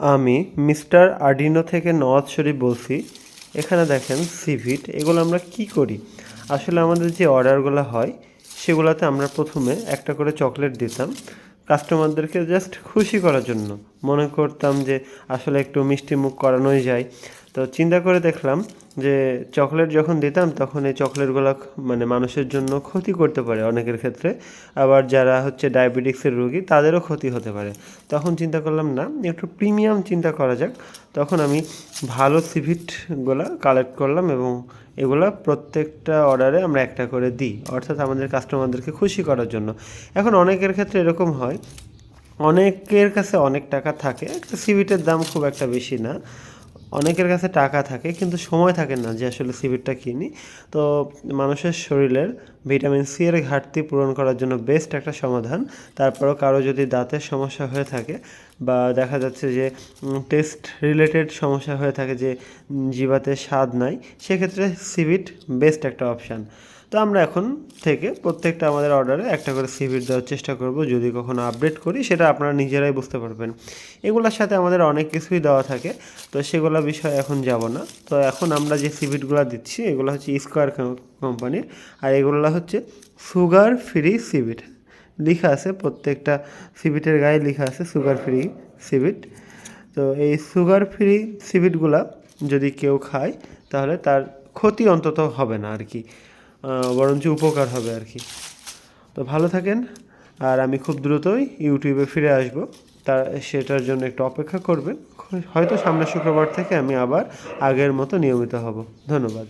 আমি মিস্টার আডিনো থেকে নওয়াজ শরীফ বলছি। এখানে দেখেন সিভিট, এগুলো আমরা কি করি? আসলে আমাদের যে অর্ডারগুলো হয়, সেগুলোতে আমরা প্রথমে একটা করে চকলেট দিতাম কাস্টমারদেরকে জাস্ট খুশি করার জন্য। মনে করতাম যে আসলে একটু মিষ্টি মুখ করানোই যায়। তো চিন্তা করে দেখলাম যে চকলেট যখন দিতাম, তখন এই চকলেটগুলো মানে মানুষের জন্য ক্ষতি করতে পারে অনেকের ক্ষেত্রে। আবার যারা হচ্ছে ডায়াবেটিক্সের রোগী, তাদেরও ক্ষতি হতে পারে। তখন চিন্তা করলাম, না, একটু প্রিমিয়াম চিন্তা করা যাক। তখন আমি ভালো সিভিটগুলো কালেক্ট করলাম এবং এগুলো প্রত্যেকটা অর্ডারে আমরা একটা করে দিই, অর্থাৎ আমাদের কাস্টমারদেরকে খুশি করার জন্য। এখন অনেকের ক্ষেত্রে এরকম হয়। অনেকের কাছে অনেক টাকা থাকে, একটা সিভিটের দাম খুব একটা বেশি না। অনেকের কাছে টাকা থাকে, কিন্তু সময় থাকে না যে আসলে সিভিটটা কিনি তো মানুষের শরীরের ভিটামিন সি এর ঘাটতি পূরণ করার জন্য বেস্ট একটা সমাধান। তারপরেও কারও যদি দাঁতের সমস্যা হয়ে থাকে বা দেখা যাচ্ছে যে টেস্ট রিলেটেড সমস্যা হয়ে থাকে যে জিবাতে স্বাদ নাই, সেক্ষেত্রে সিভিট বেস্ট একটা অপশান তো আমরা এখন থেকে প্রত্যেকটা আমাদের অর্ডারে একটা করে সিভিট দেওয়ার চেষ্টা করব। যদি কখনো আপডেট করি, সেটা আপনারা নিজেরাই বুঝতে পারবেন। এগুলোর সাথে আমাদের অনেক কিছুই দেওয়া থাকে, তো সেগুলো বিষয়ে এখন যাব না। তো এখন আমরা যে সিভিটগুলো দিচ্ছি, এগুলো হচ্ছে স্কোয়ার কোম্পানির আর এগুলো হচ্ছে সুগার ফ্রি সিভিট লেখা আছে, প্রত্যেকটা সিভিটের গায়ে লেখা আছে সুগার ফ্রি সিভিট তো এই সুগার ফ্রি সিভিটগুলা যদি কেউ খায়, তাহলে তার ক্ষতি অন্তত হবে না আর কি। বরঞ্চ উপকার হবে আর কি। তো ভালো থাকেন, আর আমি খুব দ্রুতই ইউটিউবে ফিরে আসব। তা, সেটার জন্য একটু অপেক্ষা করবেন। হয়তো সামনের শুক্রবার থেকে আমি আবার আগের মতো নিয়মিত হব। ধন্যবাদ।